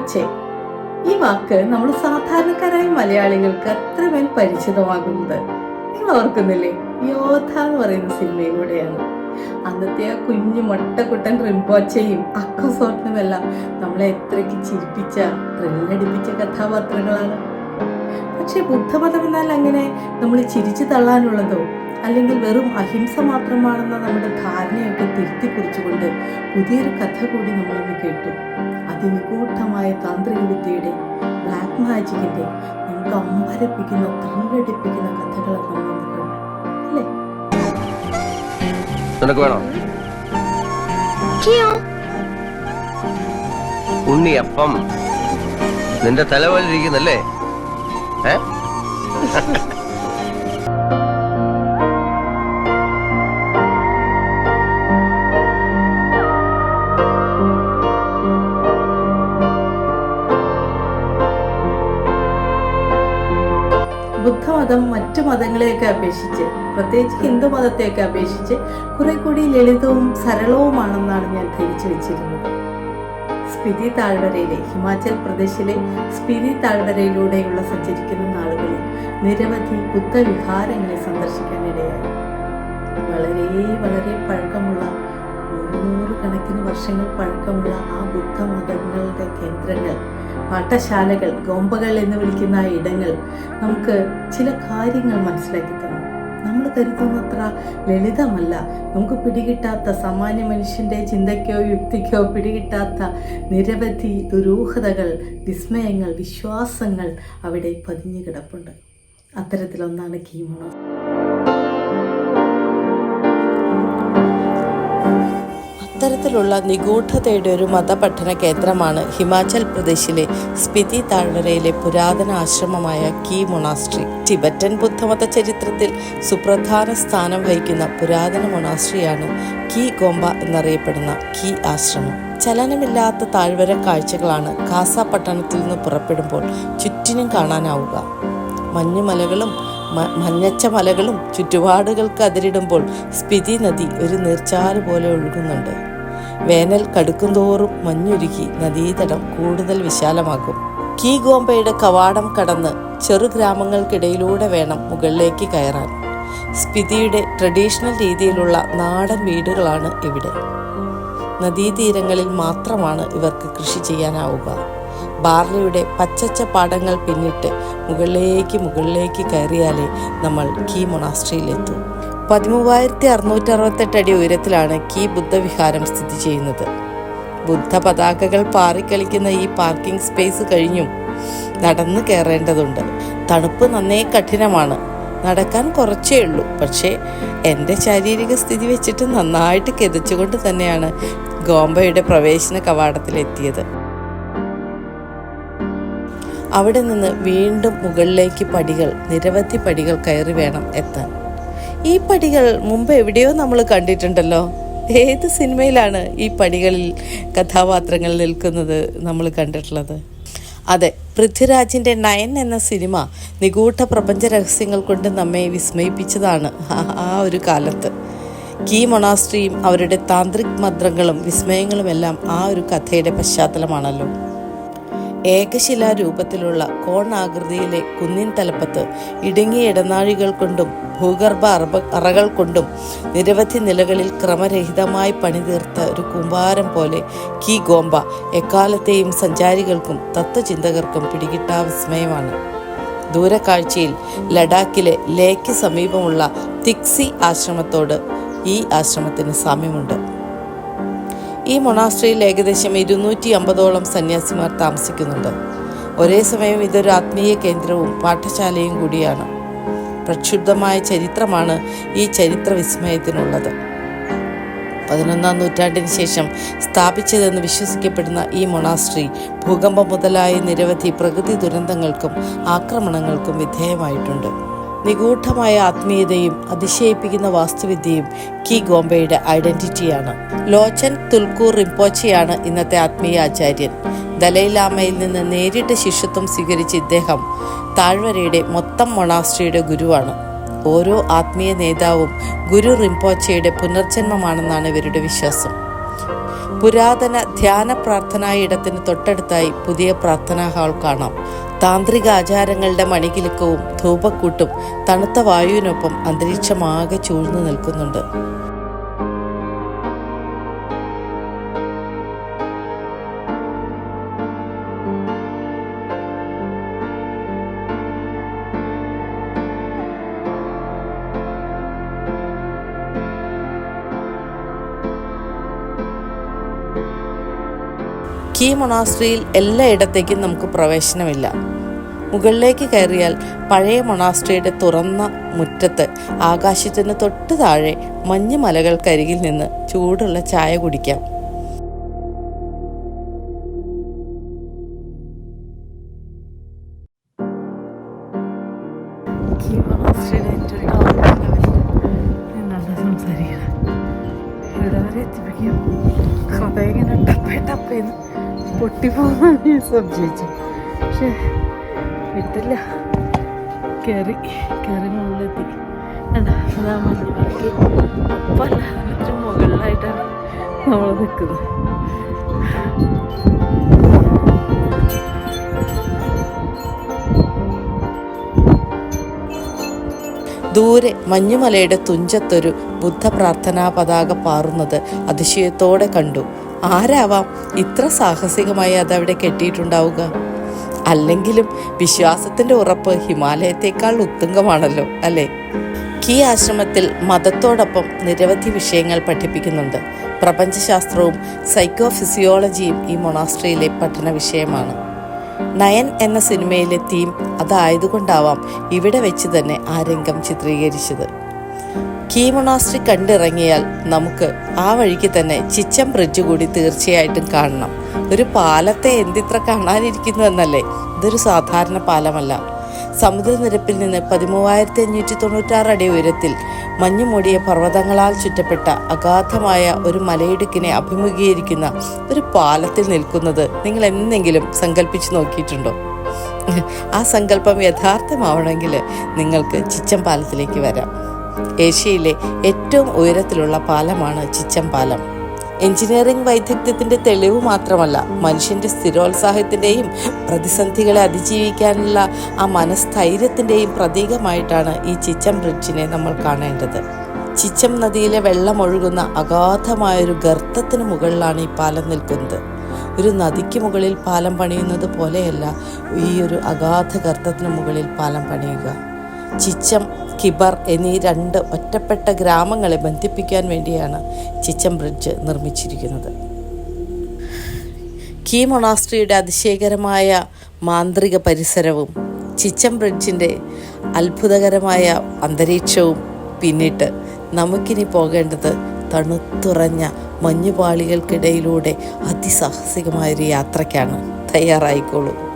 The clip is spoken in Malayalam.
റിംപോച്ചെ ഈ വാക്ക് നമ്മൾ സാധാരണക്കാരായ മലയാളികൾക്ക് അത്രമേൽ പരിചിതമാകുന്നത്. നിങ്ങൾ ഓർക്കുന്നില്ലേ? യോധ എന്ന് പറയുന്ന സിനിമയിലൂടെയാണ്. അന്നത്തെ ആ കുഞ്ഞു മൊട്ടക്കുട്ടൻ റിംപോച്ചയും അക്കസോട്ടനുമെല്ലാം നമ്മളെ എത്രയ്ക്ക് ചിരിപ്പിച്ച ത്രില്ലടിപ്പിച്ച കഥാപാത്രങ്ങളാണ്. പക്ഷെ ബുദ്ധമതം എന്നാൽ അങ്ങനെ നമ്മൾ ചിരിച്ചു തള്ളാനുള്ളതോ അല്ലെങ്കിൽ വെറും അഹിംസ മാത്രമാണെന്ന നമ്മുടെ ധാരണയൊക്കെ തിരുത്തി കുറിച്ചുകൊണ്ട് പുതിയൊരു കഥ കൂടി നമ്മളൊന്ന് കേട്ടു. അതിനിഗൂഢമായ താന്ത്രിക വിദ്യയുടെ ബ്ലാക്ക് മാജിക്കിന്റെ നമുക്ക് അമ്പരപ്പിക്കുന്ന ത്രില്ലടിപ്പിക്കുന്ന കഥകളൊക്കെ അല്ലേ? നിനക്ക് വേണോ? ഉണ്ണിയപ്പം. നിന്റെ തലവലിരിക്കുന്നല്ലേ ഏ? ബുദ്ധമതം മറ്റു മതങ്ങളെയൊക്കെ അപേക്ഷിച്ച് പ്രത്യേകിച്ച് ഹിന്ദു മതത്തെയൊക്കെ അപേക്ഷിച്ച് കുറെ കൂടി ലളിതവും സരളവുമാണെന്നാണ് ഞാൻ ധരിച്ചു വെച്ചിരുന്നത്. സ്പിതി താഴ്വരയിലെ ഹിമാചൽ പ്രദേശിലെ സ്പിതി താഴ്വരയിലൂടെയുള്ള സഞ്ചരിക്കുന്ന നാളുകളിൽ നിരവധി ബുദ്ധവിഹാരങ്ങളെ സന്ദർശിക്കാനിടയായി വളരെ വളരെ പഴക്കമുള്ള നൂറുകണക്കിന് വർഷങ്ങൾ പഴക്കമുള്ള ആ ബുദ്ധ മതങ്ങളുടെ കേന്ദ്രങ്ങൾ പാഠശാലകൾ ഗോമ്പകൾ എന്ന് വിളിക്കുന്ന ഇടങ്ങൾ നമുക്ക് ചില കാര്യങ്ങൾ മനസ്സിലാക്കി തന്നു. നമ്മൾ കരുതുന്നത്ര ലളിതമല്ല. നമുക്ക് പിടികിട്ടാത്ത സാമാന്യ മനുഷ്യന്റെ ചിന്തയ്ക്കോ യുക്തിക്കോ പിടികിട്ടാത്ത നിരവധി ദുരൂഹതകൾ വിസ്മയങ്ങൾ വിശ്വാസങ്ങൾ അവിടെ പതിഞ്ഞു കിടപ്പുണ്ട്. അത്തരത്തിലൊന്നാണ് കീമോണോ അത്തരത്തിലുള്ള നിഗൂഢതയുടെ ഒരു മതപഠന കേന്ദ്രമാണ് ഹിമാചൽ പ്രദേശിലെ സ്പിതി താഴ്വരയിലെ പുരാതന ആശ്രമമായ കീ മൊണാസ്ട്രി. ടിബറ്റൻ ബുദ്ധമത ചരിത്രത്തിൽ സുപ്രധാന സ്ഥാനം വഹിക്കുന്ന പുരാതന മൊണാസ്ട്രിയാണ് കീ ഗോംബ എന്നറിയപ്പെടുന്ന കീ ആശ്രമം. ചലനമില്ലാത്ത താഴ്വര കാഴ്ചകളാണ് കാസ പട്ടണത്തിൽ നിന്ന് പുറപ്പെടുമ്പോൾ ചുറ്റിനും കാണാനാവുക. മഞ്ഞുമലകളും മഞ്ഞച്ച മലകളും ചുറ്റുപാടുകൾക്ക് അതിരിടുമ്പോൾ സ്പിതി നദി ഒരു നീർച്ചാൽ പോലെ ഒഴുകുന്നുണ്ട്. വേനൽ കടുക്കുംതോറും മഞ്ഞുരുകി നദീതടം കൂടുതൽ വിശാലമാകും കീ ഗോംബയുടെ കവാടം കടന്ന് ചെറു ഗ്രാമങ്ങൾക്കിടയിലൂടെ വേണം മുകളിലേക്ക് കയറാൻ. സ്പിതിയുടെ ട്രഡീഷണൽ രീതിയിലുള്ള നാടൻ വീടുകളാണ് ഇവിടെ. നദീതീരങ്ങളിൽ മാത്രമാണ് ഇവർക്ക് കൃഷി ചെയ്യാനാവുക. ബാർലിയുടെ പച്ചച്ച പാടങ്ങൾ പിന്നിട്ട് മുകളിലേക്ക് മുകളിലേക്ക് കയറിയാലേ നമ്മൾ കീ മൊണാസ്ട്രിയിലെത്തൂ. പതിമൂവായിരത്തി അറുന്നൂറ്റി അറുപത്തെട്ട് അടി ഉയരത്തിലാണ് കീ ബുദ്ധവിഹാരം സ്ഥിതി ചെയ്യുന്നത്. ബുദ്ധ പതാകകൾ പാറിക്കളിക്കുന്ന ഈ പാർക്കിംഗ് സ്പേസ് കഴിഞ്ഞും നടന്നു കയറേണ്ടതുണ്ട്. തണുപ്പ് നന്നേ കഠിനമാണ്. നടക്കാൻ കുറച്ചേ ഉള്ളൂ. പക്ഷേ എന്റെ ശാരീരിക സ്ഥിതി വെച്ചിട്ട് നന്നായിട്ട് കിതച്ചുകൊണ്ട് തന്നെയാണ് ഗോംബയുടെ പ്രവേശന കവാടത്തിലെത്തിയത്. അവിടെ നിന്ന് വീണ്ടും മുകളിലേക്ക് പടികൾ നിരവധി പടികൾ കയറി വേണം എത്താൻ. ഈ പടികൾ മുമ്പ് എവിടെയോ നമ്മൾ കണ്ടിട്ടുണ്ടല്ലോ. ഏത് സിനിമയിലാണ് ഈ പടികളിൽ കഥാപാത്രങ്ങൾ നിൽക്കുന്നത് നമ്മൾ കണ്ടിട്ടുള്ളത്? അതെ പൃഥ്വിരാജിന്റെ നയൻ എന്ന സിനിമ നിഗൂഢ പ്രപഞ്ച രഹസ്യങ്ങൾ കൊണ്ട് നമ്മെ വിസ്മയിപ്പിച്ചതാണ് ആ- ഒരു കാലത്ത്. കീ മൊണാസ്ട്രിയും അവരുടെ താന്ത്രിക് മന്ത്രങ്ങളും വിസ്മയങ്ങളുമെല്ലാം ആ ഒരു കഥയുടെ പശ്ചാത്തലമാണല്ലോ. ഏകശിലാ രൂപത്തിലുള്ള കോണാകൃതിയിലെ കുന്നിൻ തലപ്പത്ത് ഇടുങ്ങിയ ഇടനാഴികൾ കൊണ്ടും ഭൂഗർഭ അറബ അറകൾ കൊണ്ടും നിരവധി നിലകളിൽ ക്രമരഹിതമായി പണിതീർത്ത ഒരു കൂമ്പാരം പോലെ കീ ഗോംബ എക്കാലത്തെയും സഞ്ചാരികൾക്കും തത്വചിന്തകർക്കും പിടികിട്ടാ വിസ്മയമാണ് ദൂരക്കാഴ്ചയിൽ ലഡാക്കിലെ ലേക്ക് സമീപമുള്ള തിക്സി ആശ്രമത്തോട് ഈ ആശ്രമത്തിന് സാമ്യമുണ്ട്. ഈ മൊണാസ്ട്രിയിൽ ഏകദേശം ഇരുന്നൂറ്റി അമ്പതോളം സന്യാസിമാർ താമസിക്കുന്നുണ്ട്. ഒരേ സമയം ഇതൊരു ആത്മീയ കേന്ദ്രവും പാഠശാലയും കൂടിയാണ്. പ്രക്ഷുബ്ധമായ ചരിത്രമാണ് ഈ ചരിത്ര വിസ്മയത്തിനുള്ളത്. പതിനൊന്നാം നൂറ്റാണ്ടിന് ശേഷം സ്ഥാപിച്ചതെന്ന് വിശ്വസിക്കപ്പെടുന്ന ഈ മൊണാസ്ട്രി ഭൂകമ്പം മുതലായ നിരവധി പ്രകൃതി ദുരന്തങ്ങൾക്കും ആക്രമണങ്ങൾക്കും വിധേയമായിട്ടുണ്ട്. നിഗൂഢമായ ആത്മീയതയും അതിശയിപ്പിക്കുന്ന വാസ്തുവിദ്യയും കി ഗോംബയുടെ ഐഡന്റിറ്റിയാണ്. ലോചൻ തുൽക്കൂർ റിംപോച്ചയാണ് ഇന്നത്തെ ആത്മീയ ആചാര്യൻ. ദലൈലാമയിൽ നിന്ന് നേരിട്ട് ശിഷ്യത്വം സ്വീകരിച്ച ഇദ്ദേഹം താഴ്വരയുടെ മൊത്തം മൊണാസ്ട്രിയുടെ ഗുരുവാണ്. ഓരോ ആത്മീയ നേതാവും ഗുരു റിംപോച്ചയുടെ പുനർജന്മമാണെന്നാണ് ഇവരുടെ വിശ്വാസം. പുരാതന ധ്യാന പ്രാർത്ഥനായിടത്തിന് തൊട്ടടുത്തായി പുതിയ പ്രാർത്ഥനാ ഹാൾ കാണാം. താന്ത്രിക ആചാരങ്ങളുടെ മണികിലുക്കവും ധൂപക്കൂട്ടും തണുത്ത വായുവിനൊപ്പം അന്തരീക്ഷമാകെ ചൂഴ്ന്നു നിൽക്കുന്നുണ്ട്. കീ മൊണാസ്ട്രിയിൽ എല്ലായിടത്തേക്കും നമുക്ക് പ്രവേശനമില്ല. മുകളിലേക്ക് കയറിയാൽ പഴയ മൊണാസ്ട്രിയുടെ തുറന്ന മുറ്റത്ത് ആകാശത്തിന് തൊട്ട് താഴെ മഞ്ഞ് മലകൾക്കരികിൽ നിന്ന് ചൂടുള്ള ചായ കുടിക്കാം. സംസാരിക്കണം ഹൃദയം ഇങ്ങനെ ടപ്പേ ടപ്പേന്ന് പൊട്ടിപ്പോകുന്ന ഞാൻ സംശയിച്ചു പക്ഷെ വിട്ടില്ല. കയറി കയറി മുകളിലെത്തി. അതാ മഞ്ഞ് പല മുകളിലായിട്ടാണ് നമ്മൾ നിൽക്കുന്നത്. ദൂരെ മഞ്ഞുമലയുടെ തുഞ്ചത്തൊരു ബുദ്ധ പ്രാർത്ഥനാ പതാക പാറുന്നത് അതിശയത്തോടെ കണ്ടു. ആരാവാം? ഇത്ര സാഹസികമായി അതവിടെ കെട്ടിയിട്ടുണ്ടാവുക. അല്ലെങ്കിലും വിശ്വാസത്തിന്റെ ഉറപ്പ് ഹിമാലയത്തേക്കാൾ ഉത്തുംഗമാണല്ലോ അല്ലേ? കീ ആശ്രമത്തിൽ മതത്തോടൊപ്പം നിരവധി വിഷയങ്ങൾ പഠിപ്പിക്കുന്നുണ്ട്. പ്രപഞ്ചശാസ്ത്രവും സൈക്കോ ഫിസിയോളജിയും ഈ മൊണാസ്ട്രിയിലെ പഠന വിഷയമാണ്. നയൻ എന്ന സിനിമയിലെ തീം അതായതുകൊണ്ടാവാം ഇവിടെ വെച്ച് തന്നെ ആ രംഗം ചിത്രീകരിച്ചത്. കീ മൊണാസ്ട്രി കണ്ടിറങ്ങിയാൽ നമുക്ക് ആ വഴിക്ക് തന്നെ ചിച്ചം ബ്രിഡ്ജ് കൂടി തീർച്ചയായിട്ടും കാണണം. ഒരു പാലത്തെ എന്തിത്ര കാണാനിരിക്കുന്നു എന്നല്ലേ? ഇതൊരു സാധാരണ പാലമല്ല. സമുദ്രനിരപ്പിൽ നിന്ന് പതിമൂവായിരത്തി അഞ്ഞൂറ്റി തൊണ്ണൂറ്റാറ് അടി ഉയരത്തിൽ മഞ്ഞുമൂടിയ പർവതങ്ങളാൽ ചുറ്റപ്പെട്ട അഗാധമായ ഒരു മലയിടുക്കിനെ അഭിമുഖീകരിക്കുന്ന ഒരു പാലത്തിൽ നിൽക്കുന്നത് നിങ്ങൾ എന്തെങ്കിലും സങ്കല്പിച്ചു നോക്കിയിട്ടുണ്ടോ? ആ സങ്കല്പം യഥാർത്ഥമാവണമെങ്കിൽ നിങ്ങൾക്ക് ചിച്ചം പാലത്തിലേക്ക് വരാം. ഏഷ്യയിലെ ഏറ്റവും ഉയരത്തിലുള്ള പാലമാണ് ചിച്ചം പാലം. എഞ്ചിനീയറിംഗ് വൈദഗ്ധ്യത്തിന്റെ തെളിവ് മാത്രമല്ല മനുഷ്യന്റെ സ്ഥിരോത്സാഹത്തിന്റെയും പ്രതിസന്ധികളെ അതിജീവിക്കാനുള്ള ആ മനസ്ഥൈര്യത്തിന്റെയും പ്രതീകമായിട്ടാണ് ഈ ചിച്ചം ബ്രിഡ്ജിനെ നമ്മൾ കാണേണ്ടത്. ചിച്ചം നദിയിലെ വെള്ളം ഒഴുകുന്ന അഗാധമായൊരു ഗർത്തത്തിന് മുകളിലാണ് ഈ പാലം നിൽക്കുന്നത്. ഒരു നദിക്ക് മുകളിൽ പാലം പണിയുന്നത് പോലെയല്ല ഈ ഒരു അഗാധ ഗർത്തത്തിന് മുകളിൽ പാലം പണിയുക. ചിച്ചം കിബർ എന്നീ രണ്ട് ഒറ്റപ്പെട്ട ഗ്രാമങ്ങളെ ബന്ധിപ്പിക്കാൻ വേണ്ടിയാണ് ചിച്ചം ബ്രിഡ്ജ് നിർമ്മിച്ചിരിക്കുന്നത്. കീ മൊണാസ്ട്രിയുടെ അതിശയകരമായ മാന്ത്രിക പരിസരവും ചിച്ചം ബ്രിഡ്ജിന്റെ അത്ഭുതകരമായ അന്തരീക്ഷവും പിന്നിട്ട് നമുക്കിനി പോകേണ്ടത് തണുത്തുറഞ്ഞ മഞ്ഞുപാളികൾക്കിടയിലൂടെ അതിസാഹസികമായൊരു യാത്രയ്ക്കാണ്. തയ്യാറായിക്കോളൂ.